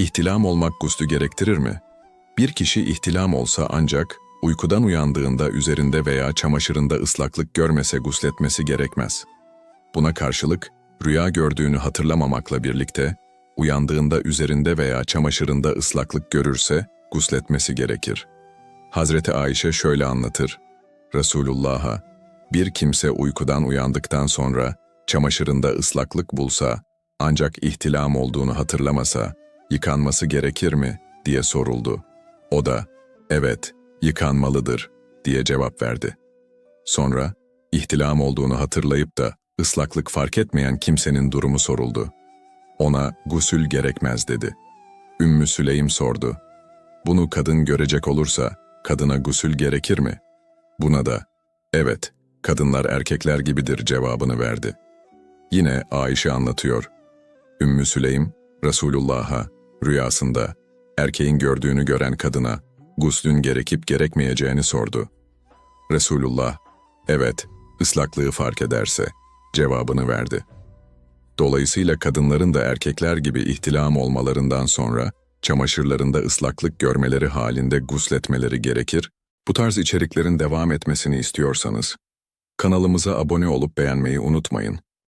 İhtilam olmak guslü gerektirir mi? Bir kişi ihtilam olsa ancak uykudan uyandığında üzerinde veya çamaşırında ıslaklık görmese gusletmesi gerekmez. Buna karşılık rüya gördüğünü hatırlamamakla birlikte uyandığında üzerinde veya çamaşırında ıslaklık görürse gusletmesi gerekir. Hazreti Ayşe şöyle anlatır. Resulullah'a bir kimse uykudan uyandıktan sonra çamaşırında ıslaklık bulsa ancak ihtilam olduğunu hatırlamasa yıkanması gerekir mi diye soruldu. O da evet yıkanmalıdır diye cevap verdi. Sonra ihtilam olduğunu hatırlayıp da ıslaklık fark etmeyen kimsenin durumu soruldu. Ona gusül gerekmez dedi. Ümmü Süleym sordu. Bunu kadın görecek olursa kadına gusül gerekir mi? Buna da evet kadınlar erkekler gibidir cevabını verdi. Yine Ayşe anlatıyor. Ümmü Süleym Resulullah'a rüyasında erkeğin gördüğünü gören kadına guslün gerekip gerekmeyeceğini sordu. Resulullah, evet, ıslaklığı fark ederse cevabını verdi. Dolayısıyla kadınların da erkekler gibi ihtilam olmalarından sonra çamaşırlarında ıslaklık görmeleri halinde gusletmeleri gerekir. Bu tarz içeriklerin devam etmesini istiyorsanız kanalımıza abone olup beğenmeyi unutmayın.